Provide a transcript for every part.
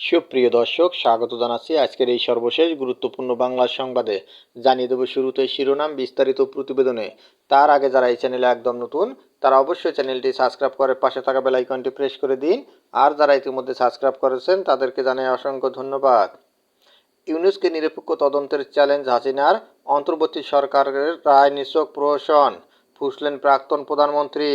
সুপ্রিয় দর্শক, স্বাগত জানাচ্ছি আজকের এই সর্বশেষ গুরুত্বপূর্ণ বাংলা সংবাদে। জানিয়ে দেবো শুরুতে শিরোনাম বিস্তারিত প্রতিবেদনে। তার আগে যারা এই চ্যানেলে একদম নতুন, তারা অবশ্যই চ্যানেলটি সাবস্ক্রাইব করে পাশে থাকা বেল আইকনটি প্রেস করে দিন। আর যারা ইতিমধ্যে সাবস্ক্রাইব করেছেন, তাদেরকে জানাই অসংখ্য ধন্যবাদ। ইউনুসকে নিরপেক্ষ তদন্তের চ্যালেঞ্জ হাসিনার অন্তর্বর্তী সরকারের রায় নিশ্চক প্রহসন, ফুসলেন প্রাক্তন প্রধানমন্ত্রী।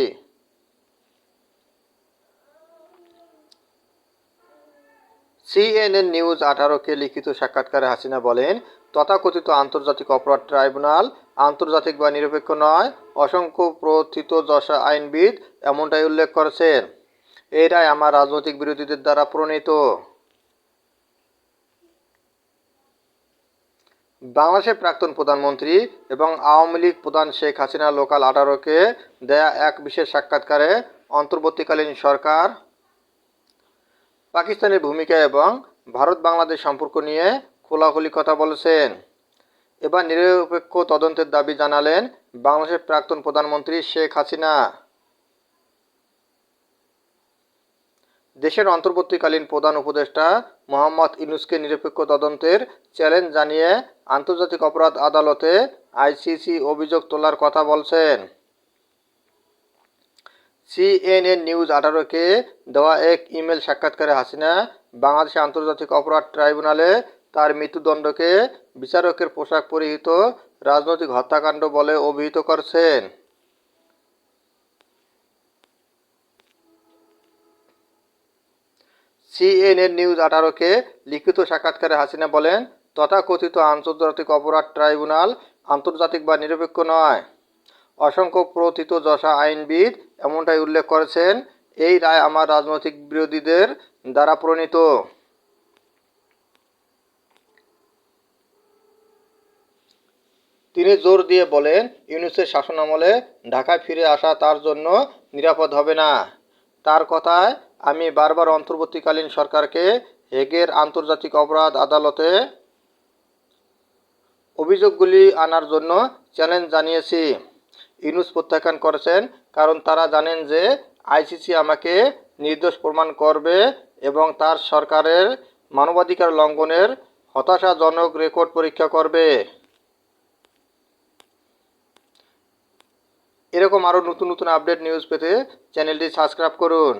সিএনএন নিউজ আঠারোকে লিখিত সাক্ষাৎকারে হাসিনা বলেন, তথাকথিত আন্তর্জাতিক অপরাধ ট্রাইব্যুনাল আন্তর্জাতিক বা নিরপেক্ষ নয়, অসংখ্য প্রথিত যশা আইনবিদ এমনটাই উল্লেখ করেছেন এই রায় আমার রাজনৈতিক বিরোধীদের দ্বারা প্রণীত। বাংলাদেশের প্রাক্তন প্রধানমন্ত্রী এবং আওয়ামী লীগ প্রধান শেখ হাসিনা লোকাল আঠারোকে দেয়া এক বিশেষ সাক্ষাৎকারে অন্তর্বর্তীকালীন সরকার পাকিস্তানের ভূমিকা এবং ভারত বাংলাদেশ সম্পর্ক নিয়ে খোলাখুলি কথা বলেছেন। এবার নিরপেক্ষ তদন্তের দাবি জানালেন বাংলাদেশের প্রাক্তন প্রধানমন্ত্রী শেখ হাসিনা। দেশের অন্তর্বর্তীকালীন প্রধান উপদেষ্টা মোহাম্মদ ইনুসকে নিরপেক্ষ তদন্তের চ্যালেঞ্জ জানিয়ে আন্তর্জাতিক অপরাধ আদালতে আইসিসি অভিযোগ তোলার কথা বলছেন। সিএনএন নিউজ আঠারোকে দেওয়া এক ইমেল সাক্ষাৎকারে হাসিনা বাংলাদেশে আন্তর্জাতিক অপরাধ ট্রাইব্যুনালে তার মৃত্যুদণ্ডকে বিচারকের পোশাক পরিহিত রাজনৈতিক হত্যাকাণ্ড বলে অভিহিত করছেন। সিএনএন নিউজ আঠারোকে লিখিত সাক্ষাৎকারে হাসিনা বলেন, তথাকথিত আন্তর্জাতিক অপরাধ ট্রাইব্যুনাল আন্তর্জাতিক বা নিরপেক্ষ নয়। অসংখ্য প্রথিত যশা আইনবিদ এমনটাই উল্লেখ করেছেন, এই রায় আমার রাজনৈতিক বিরোধীদের দ্বারা প্রণীত। তিনি জোর দিয়ে বলেন, ইউনুসের শাসনামলে ঢাকায় ফিরে আসা তার জন্য নিরাপদ হবে না। তার কথায়, আমি বারবার অন্তর্বর্তীকালীন সরকারকে হেগের আন্তর্জাতিক অপরাধ আদালতে অভিযোগগুলি আনার জন্য চ্যালেঞ্জ জানিয়েছি। ইউনুস প্রত্যাখ্যান করেছেন, কারণ তারা জানেন যে আইসিসি আমাকে নির্দোষ প্রমাণ করবে এবং তার সরকারের মানবাধিকার লঙ্ঘনের হতাশাজনক রেকর্ড পরীক্ষা করবে। এরকম আরও নতুন নতুন আপডেট নিউজ পেতে চ্যানেলটি সাবস্ক্রাইব করুন।